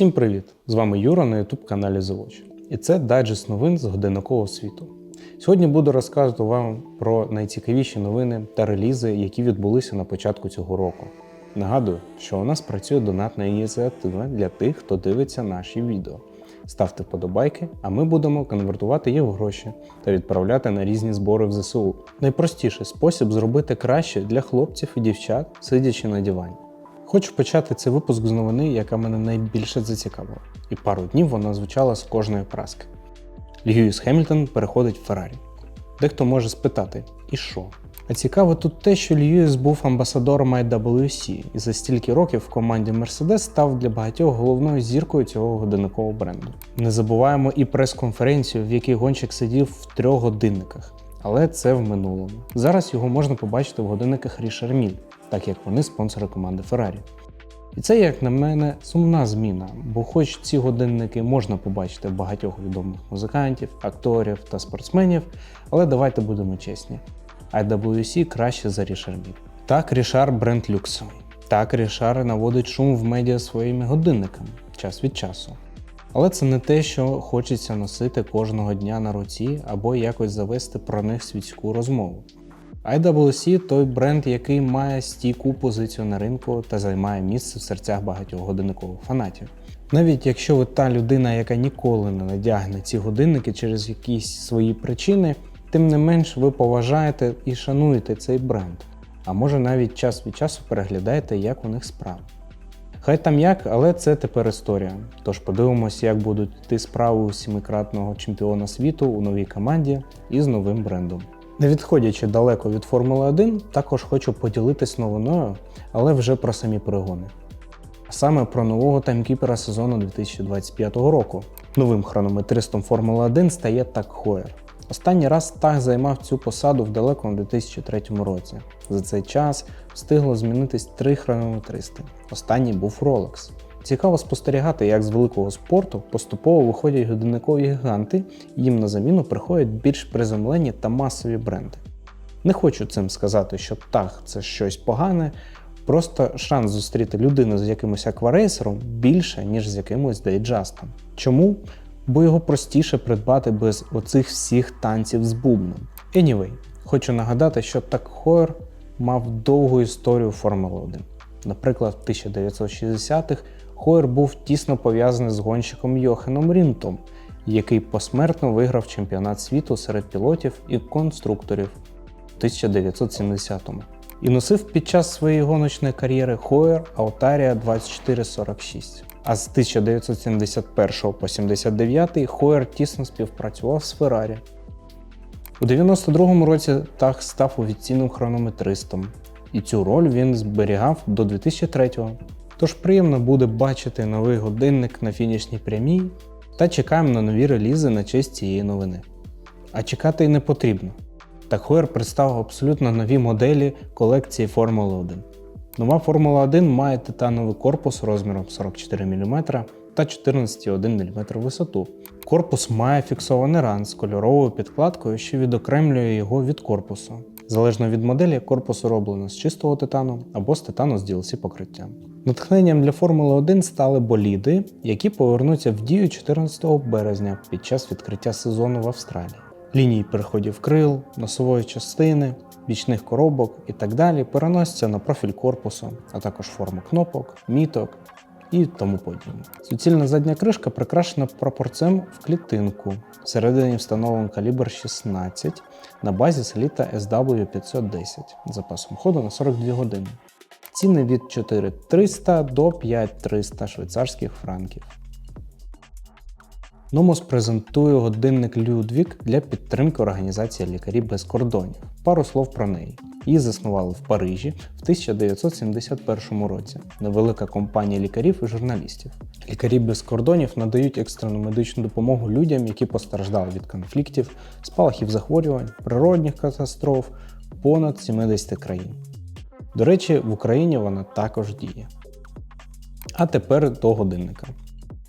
Всім привіт! З вами Юра на youtube каналі Watch. І це дайджест новин з годинникового світу. Сьогодні буду розказувати вам про найцікавіші новини та релізи, які відбулися на початку цього року. Нагадую, що у нас працює донатна ініціатива для тих, хто дивиться наші відео. Ставте вподобайки, а ми будемо конвертувати їх в гроші та відправляти на різні збори в ЗСУ. Найпростіший спосіб зробити краще для хлопців і дівчат, сидячи на дивані. Хочу почати цей випуск з новини, яка мене найбільше зацікавила, і пару днів вона звучала з кожної праски. Льюіс Хемільтон переходить в Феррарі. Дехто може спитати, і що? А цікаво тут те, що Льюіс був амбасадором IWC і за стільки років в команді Mercedes став для багатьох головною зіркою цього годинникового бренду. Не забуваємо і прес-конференцію, в якій гонщик сидів в трьох годинниках, але це в минулому. Зараз його можна побачити в годинниках Mille, так як вони спонсори команди Ferrari. І це, як на мене, сумна зміна, бо хоч ці годинники можна побачити в багатьох відомих музикантів, акторів та спортсменів, але давайте будемо чесні. IWC краще за Mille. Так, Рішар бренд люксовий. Так, Рішар наводить шум в медіа своїми годинниками час від часу. Але це не те, що хочеться носити кожного дня на руці або якось завести про них світську розмову. IWC той бренд, який має стійку позицію на ринку та займає місце в серцях багатьох годинникових фанатів. Навіть якщо ви та людина, яка ніколи не надягне ці годинники через якісь свої причини, тим не менш ви поважаєте і шануєте цей бренд. А може навіть час від часу переглядаєте, як у них справи. Хай там як, але це тепер історія. Тож подивимося, як будуть йти справи у семикратного чемпіона світу у новій команді і з новим брендом. Не відходячи далеко від Формули 1, також хочу поділитись новиною, але вже про самі перегони. Саме про нового таймкіпера сезону 2025 року. Новим хронометристом Формули 1 стає Так Хойер. Останній раз Так займав цю посаду в далекому 2003 році. За цей час встигло змінитись три хронометристи. Останній був Rolex. Цікаво спостерігати, як з великого спорту поступово виходять годинникові гіганти, і їм на заміну приходять більш приземлені та масові бренди. Не хочу цим сказати, що так, це щось погане, просто шанс зустріти людину з якимось акварейсером більше, ніж з якимось дейджастом. Чому? Бо його простіше придбати без оцих всіх танців з бубном. Anyway, хочу нагадати, що так Хойер мав довгу історію Формули 1. Наприклад, в 1960-х Хойер був тісно пов'язаний з гонщиком Йоханом Рінтом, який посмертно виграв чемпіонат світу серед пілотів і конструкторів у 1970-му. І носив під час своєї гоночної кар'єри Хойер Аутарія 2446. А з 1971 по 79 Хойер тісно співпрацював з Феррарі. У 92-му році Тах став офіційним хронометристом, і цю роль він зберігав до 2003-го. Тож приємно буде бачити новий годинник на фінішній прямій та чекаємо на нові релізи на честь цієї новини. А чекати й не потрібно. Тахуер представив абсолютно нові моделі колекції Формули 1. Нова Формула 1 має титановий корпус розміром 44 мм та 14,1 мм висоту. Корпус має фіксований ран з кольоровою підкладкою, що відокремлює його від корпусу. Залежно від моделі, корпус роблено з чистого титану або з титану з DLC покриттям. Натхненням для Формули 1 стали боліди, які повернуться в дію 14 березня під час відкриття сезону в Австралії. Лінії переходів крил, носової частини, бічних коробок і так далі переносяться на профіль корпусу, а також форму кнопок, міток і тому подібне. Суцільна задня кришка прикрашена прапорцем в клітинку. Всередині встановлений калібр 16 на базі Селіта SW510 з запасом ходу на 42 години. Ціни від 4300 до 5300 швейцарських франків. Номос презентує годинник Людвік для підтримки організації Лікарі без кордонів. Пару слов про неї. Її заснували в Парижі в 1971 році. Невелика компанія лікарів і журналістів. Лікарі без кордонів надають екстрену медичну допомогу людям, які постраждали від конфліктів, спалахів захворювань, природних катастроф понад 70 країн. До речі, в Україні вона також діє. А тепер до годинника.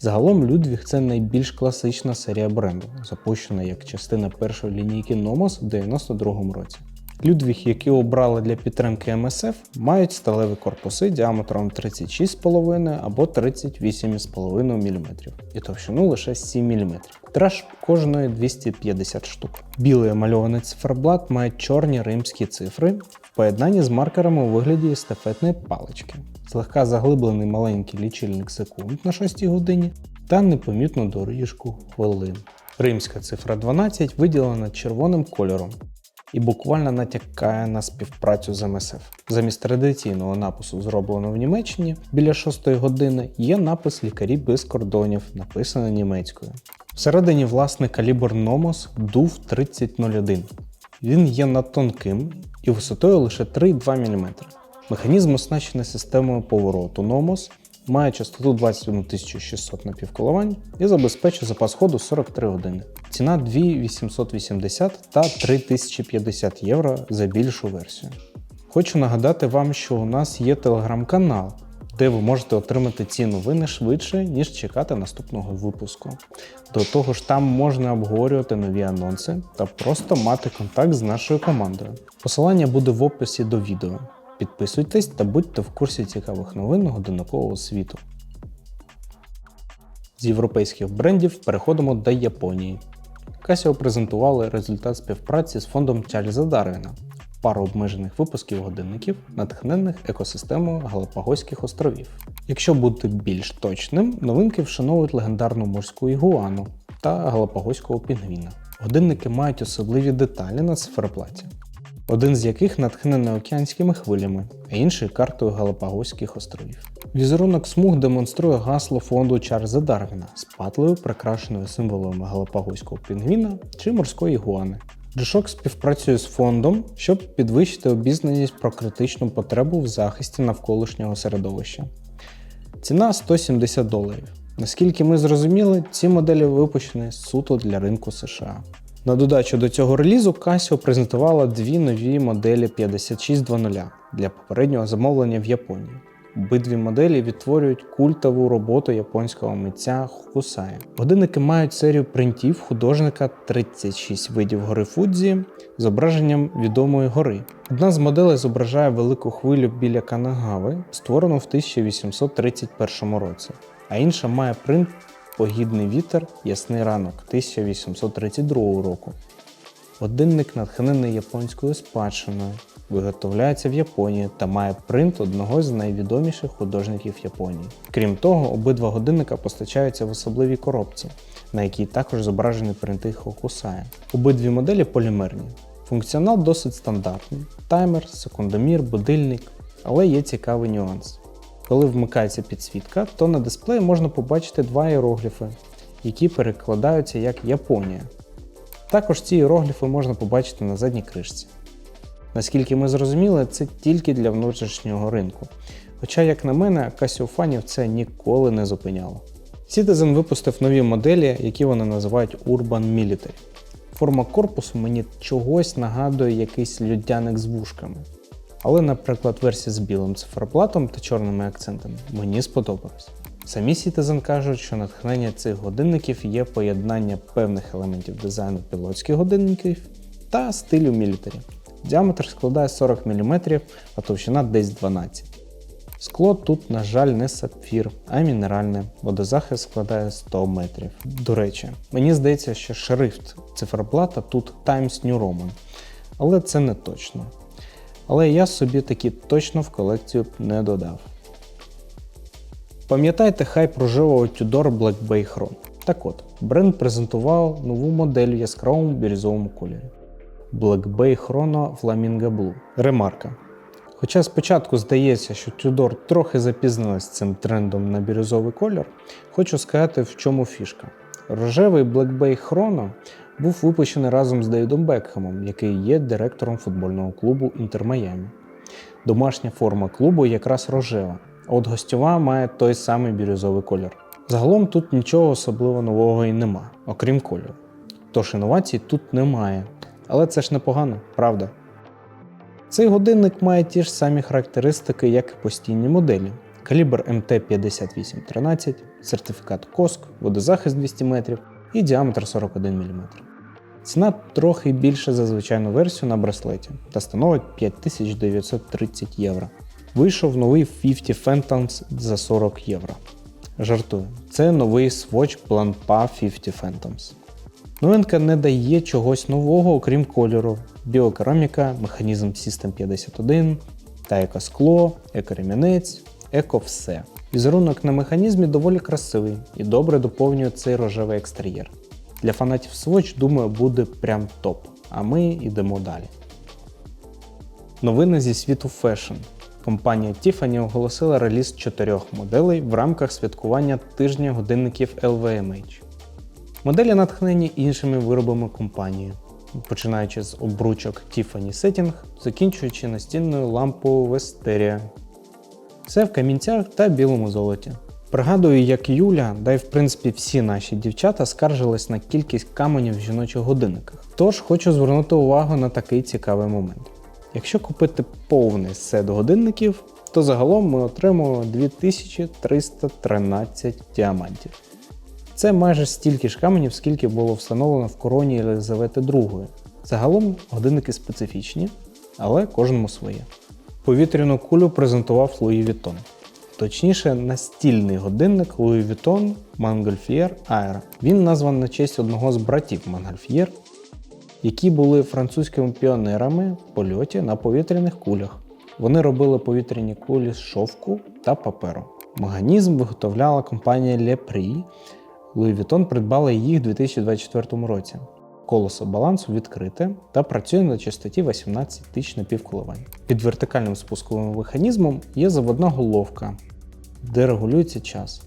Загалом Людвіг це найбільш класична серія бренду, запущена як частина першої лінійки Nomos в 92-му році. Людвіг, які обрали для підтримки МСФ, мають сталеві корпуси діаметром 36,5 або 38,5 мм і товщину лише 7 мм. Траж кожної 250 штук. Білий емальований циферблат має чорні римські цифри в поєднанні з маркерами у вигляді естафетної палички, злегка заглиблений маленький лічильник секунд на 6 годині та непомітну доріжку хвилин. Римська цифра 12 виділена червоним кольором і буквально натякає на співпрацю з МСФ. Замість традиційного напису зроблено в Німеччині біля 6 години є напис лікарі без кордонів, написаний німецькою. Всередині власний калібр Nomos DUV 3001. Він є надтонким і висотою лише 3,2 мм. Механізм оснащений системою повороту Nomos, має частоту 21600 напівколивань і забезпечує запас ходу 43 години. Ціна 2880 та 3050 євро за більшу версію. Хочу нагадати вам, що у нас є телеграм-канал, де ви можете отримати ці новини швидше, ніж чекати наступного випуску. До того ж, там можна обговорювати нові анонси та просто мати контакт з нашою командою. Посилання буде в описі до відео. Підписуйтесь та будьте в курсі цікавих новин годинникового світу. З європейських брендів переходимо до Японії. Casio презентували результат співпраці з фондом Чарльза Дарвіна, пару обмежених випусків годинників, натхнених екосистемою Галапагоських островів. Якщо бути більш точним, новинки вшановують легендарну морську ігуану та галапагоського пінгвіна. Годинники мають особливі деталі на циферблаті, один з яких натхнений океанськими хвилями, а інший картою Галапагоських островів. Візерунок смуг демонструє гасло фонду Чарльза Дарвіна з патлею, прикрашеною символами галапагоського пінгвіна чи морської ігуани. G-Shock співпрацює з фондом, щоб підвищити обізнаність про критичну потребу в захисті навколишнього середовища. Ціна 170 доларів. Наскільки ми зрозуміли, ці моделі випущені суто для ринку США. На додачу до цього релізу Casio презентувала дві нові моделі 5600 для попереднього замовлення в Японії. Обидві моделі відтворюють культову роботу японського митця Хусая. Годинники мають серію принтів художника 36 видів гори Фудзі з зображенням відомої гори. Одна з моделей зображає велику хвилю біля Канагави, створену в 1831 році, а інша має принт Погідний вітер, ясний ранок 1832 року. Годинник натхнений японською спадщиною, виготовляється в Японії та має принт одного з найвідоміших художників Японії. Крім того, обидва годинника постачаються в особливій коробці, на якій також зображені принти Хокусая. Обидві моделі полімерні. Функціонал досить стандартний: таймер, секундомір, будильник, але є цікавий нюанс. Коли вмикається підсвітка, то на дисплеї можна побачити два іерогліфи, які перекладаються як Японія. Також ці іерогліфи можна побачити на задній кришці. Наскільки ми зрозуміли, це тільки для внутрішнього ринку. Хоча, як на мене, касіофанів це ніколи не зупиняло. Citizen випустив нові моделі, які вони називають Urban Military. Форма корпусу мені чогось нагадує якийсь людяник з вушками. Але, наприклад, версія з білим циферблатом та чорними акцентами мені сподобалась. Самі Citizen кажуть, що натхнення цих годинників є поєднання певних елементів дизайну пілотських годинників та стилю мілітарі. Діаметр складає 40 мм, а товщина десь 12 Скло тут, на жаль, не сапфір, а мінеральне, водозахист складає 100 метрів. До речі, мені здається, що шрифт циферблата тут Times New Roman, але це не точно. Але я собі такі точно в колекцію не додав. Пам'ятаєте хайп рожевого Tudor Black Bay Chron? Так от, бренд презентував нову модель в яскравому бірюзовому кольорі. Black Bay Chrono Flamingo Blue. Ремарка. Хоча спочатку здається, що Tudor трохи запізнилась цим трендом на бірюзовий колір, хочу сказати, в чому фішка. Рожевий Black Bay Chrono був випущений разом з Дейдом Бекхемом, який є директором футбольного клубу Інтер Майамі. Домашня форма клубу якраз рожева, а от гостьова має той самий бірюзовий колір. Загалом тут нічого особливо нового і нема, окрім кольору. Тож інновацій тут немає. Але це ж непогано, правда? Цей годинник має ті ж самі характеристики, як і постійні моделі. Калібр МТ5813, сертифікат КОСК, водозахист 200 метрів і діаметр 41 мм. Ціна трохи більше за звичайну версію на браслеті та становить 5930 євро. Вийшов новий 50 Phantoms за 40 євро. Жартую, це новий Swatch Blanpa 50 Phantoms. Новинка не дає чогось нового, окрім кольору, біокераміка, механізм System 51 та екоскло, екоремінець, еко все. Візерунок на механізмі доволі красивий і добре доповнює цей рожевий екстер'єр. Для фанатів Swatch, думаю, буде прям топ. А ми йдемо далі. Новини зі світу фешн. Компанія Tiffany оголосила реліз чотирьох моделей в рамках святкування тижня годинників LVMH. Моделі натхнені іншими виробами компанії, починаючи з обручок Tiffany Setting, закінчуючи настінною лампою Vesteria. Все в камінцях та білому золоті. Пригадую, як Юля, да й в принципі всі наші дівчата скаржились на кількість каменів в жіночих годинниках. Тож хочу звернути увагу на такий цікавий момент. Якщо купити повний сет годинників, то загалом ми отримуємо 2313 діамантів. Це майже стільки ж каменів, скільки було встановлено в короні Єлизавети II. Загалом годинники специфічні, але кожному своє. Повітряну кулю презентував Луї Vuitton. Точніше, настільний годинник Louis Vuitton Montgolfier Air. Він назван на честь одного з братів Montgolfier, які були французькими піонерами в польоті на повітряних кулях. Вони робили повітряні кулі з шовку та паперу. Механізм виготовляла компанія Le Prix. Louis Vuitton придбала їх у 2024 році. Колесо балансу відкрите та працює на частоті 18 тисяч напівколивань. Під вертикальним спусковим механізмом є заводна головка, де регулюється час.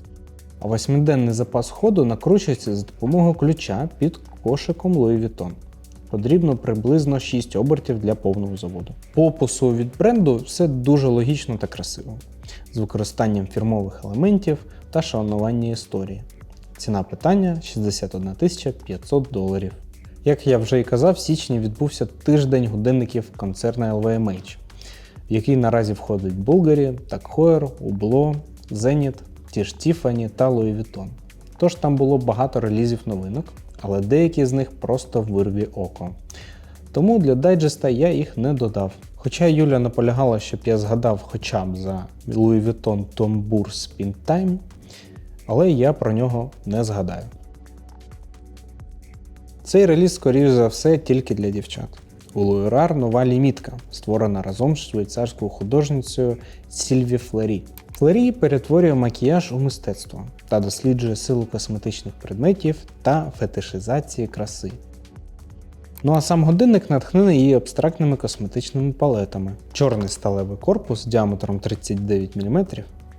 А восьмиденний запас ходу накручується за допомогою ключа під кошиком Louis Vuitton. Потрібно приблизно 6 обертів для повного заводу. По опису від бренду все дуже логічно та красиво, з використанням фірмових елементів та шанування історії. Ціна питання 61 500 доларів. Як я вже і казав, в січні відбувся тиждень годинників концерна LVMH, в який наразі входить Bulgari, TAG Heuer, Zenith, ті ж Tiffany та Louis Vuitton. Тож там було багато релізів новинок, але деякі з них просто вирві око. Тому для дайджеста я їх не додав. Хоча Юля наполягала, щоб я згадав хоча б за Louis Vuitton Tom Spin Time, але я про нього не згадаю. Цей реліз, скоріш за все, тільки для дівчат. У Луерар нова лімітка, створена разом з швейцарською художницею Сільві Флері. Флері перетворює макіяж у мистецтво та досліджує силу косметичних предметів та фетишизації краси. Ну а сам годинник натхнений її абстрактними косметичними палетами. Чорний сталевий корпус діаметром 39 мм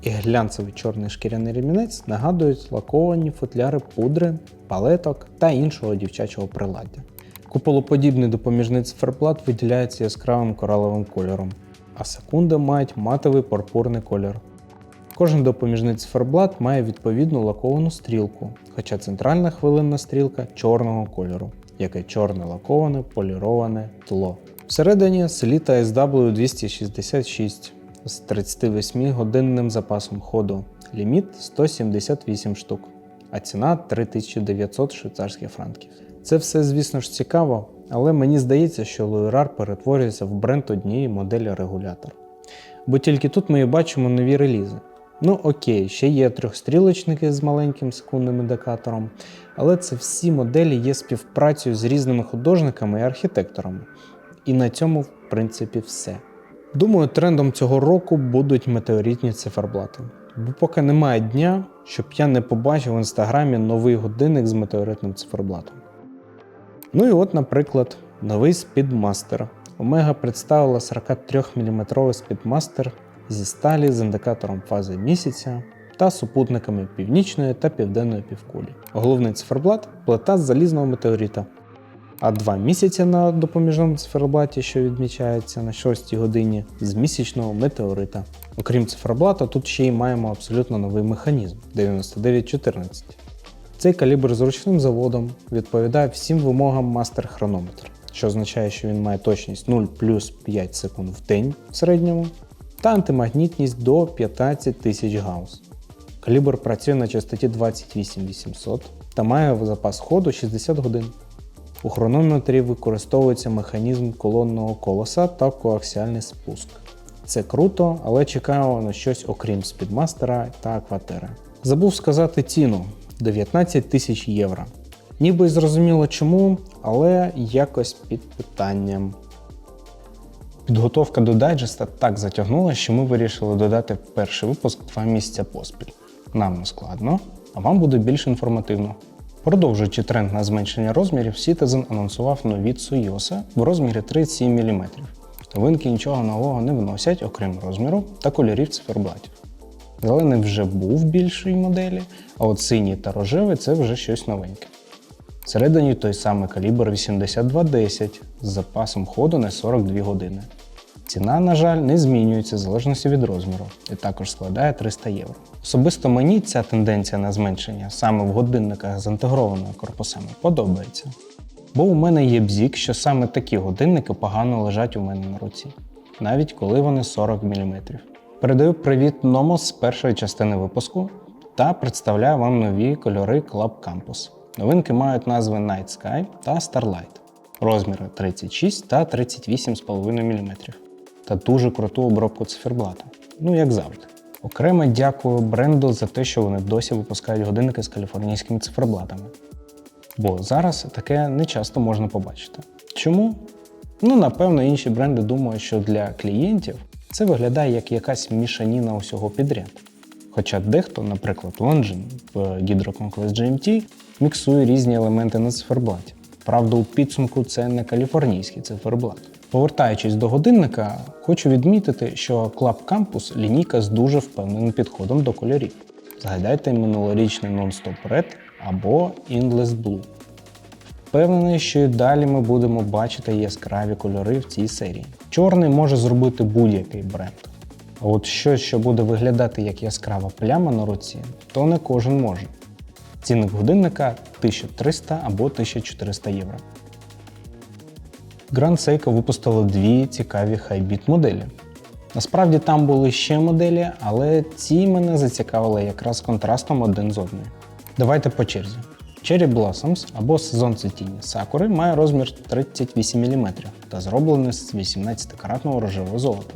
і глянцевий чорний шкіряний ремінець нагадують лаковані футляри пудри, палеток та іншого дівчачого приладдя. Куполоподібний допоміжний циферблат виділяється яскравим кораловим кольором, а секунди мають матовий пурпурний кольор. Кожен допоміжний циферблат має відповідну лаковану стрілку, хоча центральна хвилинна стрілка чорного кольору, яке чорне лаковане поліроване тло. Всередині селіта SW266 з 38-годинним запасом ходу, ліміт 178 штук, а ціна 3900 швейцарських франків. Це все, звісно ж, цікаво, але мені здається, що Луерар перетворюється в бренд однієї моделі регулятор. Бо тільки тут ми і бачимо нові релізи. Ну окей, ще є трьохстрілочники з маленьким секундним індикатором, але це всі моделі є співпрацею з різними художниками і архітекторами. І на цьому, в принципі, все. Думаю, трендом цього року будуть метеоритні циферблати. Бо поки немає дня, щоб я не побачив в інстаграмі новий годинник з метеоритним циферблатом. Ну і от, наприклад, новий Speedmaster. Омега представила 43-мм Speedmaster зі сталі з індикатором фази місяця та супутниками північної та південної півкулі. Головний циферблат плита з залізного метеорита. А два місяці на допоміжному циферблаті, що відмічається на 6 годині, з місячного метеорита. Окрім циферблата, тут ще й маємо абсолютно новий механізм 9914. Цей калібр з ручним заводом відповідає всім вимогам мастер хронометр, що означає, що він має точність 0 плюс 5 секунд в день в середньому та антимагнітність до 15 тисяч гаус. Калібр працює на частоті 28800 та має запас ходу 60 годин. У хронометрі використовується механізм колонного колеса та коаксіальний спуск. Це круто, але чекаємо на щось окрім спідмастера та акватери. Забув сказати ціну 19 тисяч євро. Ніби зрозуміло чому, але якось під питанням. Підготовка до дайджеста так затягнула, що ми вирішили додати перший випуск два місяця поспіль. Нам не складно, а вам буде більш інформативно. Продовжуючи тренд на зменшення розмірів, Citizen анонсував нові Цуйоса в розмірі 37 мм. Новинки нічого нового не вносять, окрім розміру та кольорів циферблатів. Зелений вже був в більшій моделі, а от синій та рожевий це вже щось новеньке. Всередині той самий калібр 8210 з запасом ходу на 42 години. Ціна, на жаль, не змінюється в залежності від розміру і також складає 300 євро. Особисто мені ця тенденція на зменшення саме в годинниках з інтегрованими корпусами подобається. Бо у мене є бзік, що саме такі годинники погано лежать у мене на руці, навіть коли вони 40 мм. Передаю привіт Nomos з першої частини випуску та представляю вам нові кольори Club Campus. Новинки мають назви Night Sky та Starlight, розміри 36 та 38,5 мм та дуже круту обробку циферблата. Ну, як завжди. Окремо дякую бренду за те, що вони досі випускають годинники з каліфорнійськими циферблатами. Бо зараз таке не часто можна побачити. Чому? Ну, напевно, інші бренди думають, що для клієнтів це виглядає як якась мішаніна усього підряд. Хоча дехто, наприклад, Longines в Hydro GMT, міксує різні елементи на циферблаті. Правда, у підсумку це не каліфорнійський циферблат. Повертаючись до годинника, хочу відмітити, що Club Campus лінійка з дуже впевненим підходом до кольорів. Згадайте минулорічний Non-Stop Red або Endless Blue. Впевнений, що і далі ми будемо бачити яскраві кольори в цій серії. Чорний може зробити будь-який бренд. От щось, що буде виглядати як яскрава пляма на руці, то не кожен може. Цінник годинника 1300 або 1400 євро. Grand Seiko випустила дві цікаві хайбіт моделі. Насправді там були ще моделі, але ці мене зацікавили якраз контрастом один з одною. Давайте по черзі. Cherry Blossoms або сезон цвітіння сакури має розмір 38 мм та зроблений з 18-каратного рожевого золота.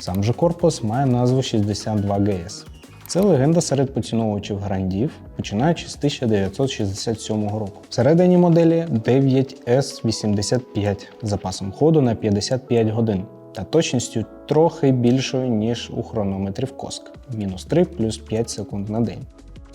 Сам же корпус має назву 62 GS. Це легенда серед поціновувачів грандів, починаючи з 1967 року. Всередині моделі 9S85 з запасом ходу на 55 годин та точністю трохи більшою, ніж у хронометрів Коск мінус 3 плюс 5 секунд на день.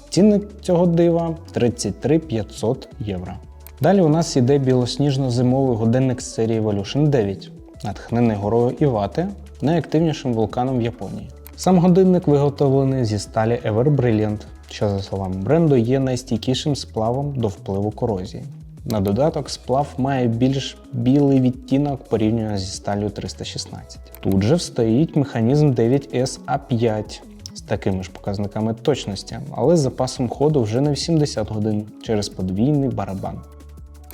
Цінник цього дива 33 500 євро. Далі у нас іде білосніжно-зимовий годинник з серії Evolution 9, натхнений горою Івати, найактивнішим вулканом в Японії. Сам годинник виготовлений зі сталі Ever Brilliant, що, за словами бренду, є найстійкішим сплавом до впливу корозії. На додаток, сплав має більш білий відтінок порівняно зі сталю 316. Тут же стоїть механізм 9S-A5 з такими ж показниками точності, але з запасом ходу вже не в 70 годин через подвійний барабан.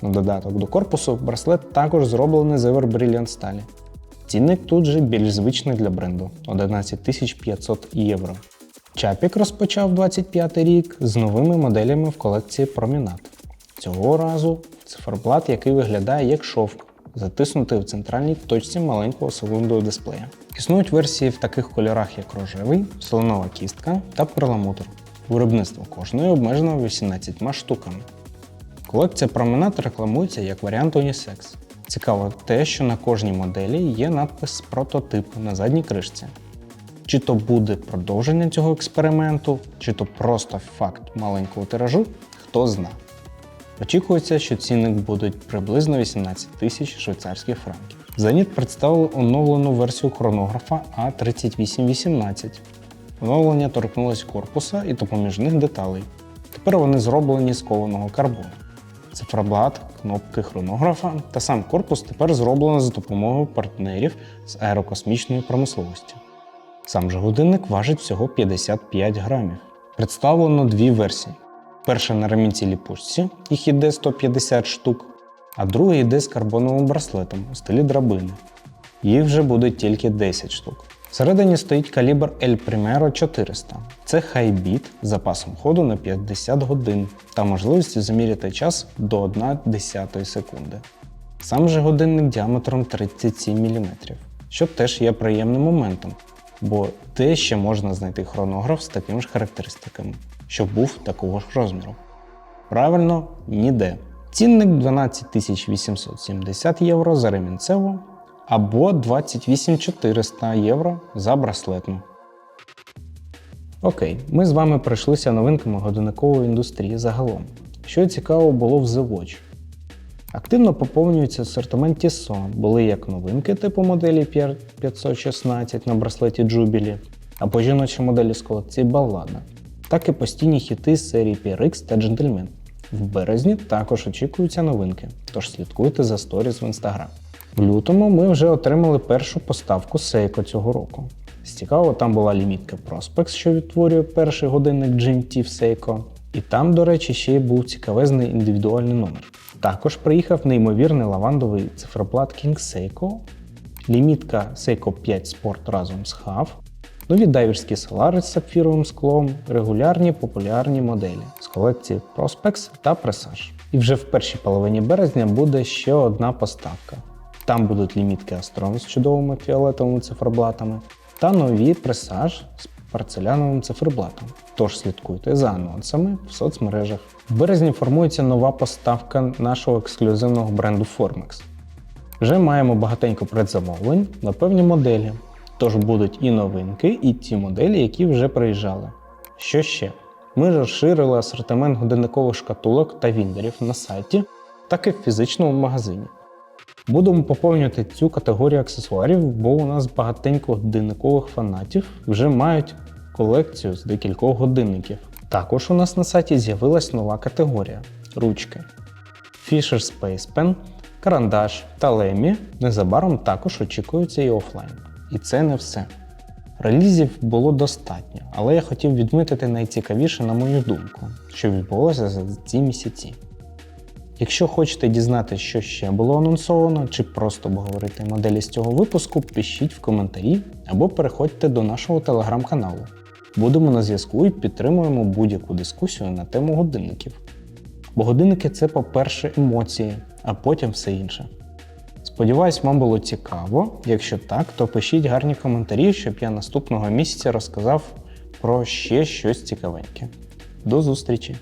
На додаток до корпусу браслет також зроблений з Ever Brilliant сталі. Цінник тут же більш звичний для бренду 11 500 євро. Чапік розпочав 25 рік з новими моделями в колекції Промінат. Цього разу циферблат, який виглядає як шовк, затиснутий в центральній точці маленького секундового дисплея. Існують версії в таких кольорах, як рожевий, солонова кістка та перламутр. Виробництво кожної обмежено 18 штуками. Колекція Променад рекламується як варіант унісекс. Цікаво те, що на кожній моделі є надпис прототип на задній кришці. Чи то буде продовження цього експерименту, чи то просто факт маленького тиражу, хто зна. Очікується, що цінник будуть приблизно 18 тисяч швейцарських франків. Зеніт представили оновлену версію хронографа А3818. Оновлення торкнулось корпуса і допоміжних деталей. Тепер вони зроблені з кованого карбону. Циферблат, кнопки хронографа та сам корпус тепер зроблено за допомогою партнерів з аерокосмічної промисловості. Сам же годинник важить всього 55 грамів. Представлено дві версії. Перша на ремінці ліпучці, їх іде 150 штук, а другий йде з карбоновим браслетом у стилі драбини. Їх вже буде тільки 10 штук. Всередині стоїть калібр El Primero 400. Це хайбіт з запасом ходу на 50 годин та можливістю заміряти час до 1 десятої секунди. Сам же годинник діаметром 37 мм, що теж є приємним моментом, бо де ще можна знайти хронограф з такими ж характеристиками, що був такого ж розміру. Правильно, ніде. Цінник 12 870 євро за ремінцеву або 28 400 євро за браслетну. Окей, ми з вами пройшлися новинками годинникової індустрії загалом. Що цікаво було в The Watch. Активно поповнюється асортимент Tissot. Були як новинки типу моделі PR 516 на браслеті Jubilee, або жіночі моделі з колекції Баллада, так і постійні хіти з серії PRX та Gentleman. В березні також очікуються новинки, тож слідкуйте за сторіс в Instagram. В лютому ми вже отримали першу поставку Seiko цього року. З цікавого, там була лімітка Prospex, що відтворює перший годинник GMT в Seiko. І там, до речі, ще й був цікавезний індивідуальний номер. Також приїхав неймовірний лавандовий циферблат King Seiko, лімітка Seiko 5 Sport разом з HAV, нові дайверські солари з сапфіровим склом, регулярні популярні моделі з колекції Prospex та Presage. І вже в першій половині березня буде ще одна поставка. Там будуть лімітки Astron з чудовими фіолетовими циферблатами та нові Presage з порцеляновим циферблатом. Тож слідкуйте за анонсами в соцмережах. В березні формується нова поставка нашого ексклюзивного бренду Formex. Вже маємо багатенько предзамовлень на певні моделі. Тож будуть і новинки, і ті моделі, які вже приїжджали. Що ще? Ми розширили асортимент годинникових шкатулок та віндерів на сайті, так і в фізичному магазині. Будемо поповнювати цю категорію аксесуарів, бо у нас багатенько годинникових фанатів вже мають колекцію з декількох годинників. Також у нас на сайті з'явилась нова категорія ручки. Fisher Space Pen, карандаш та лемі незабаром також очікуються і офлайн. І це не все. Релізів було достатньо, але я хотів відмітити найцікавіше, на мою думку, що відбулося за ці місяці. Якщо хочете дізнатися, що ще було анонсовано, чи просто обговорити моделі з цього випуску, пишіть в коментарі або переходьте до нашого телеграм-каналу. Будемо на зв'язку і підтримуємо будь-яку дискусію на тему годинників. Бо годинники це, по-перше, емоції, а потім все інше. Сподіваюсь, вам було цікаво. Якщо так, то пишіть гарні коментарі, щоб я наступного місяця розказав про ще щось цікавеньке. До зустрічі!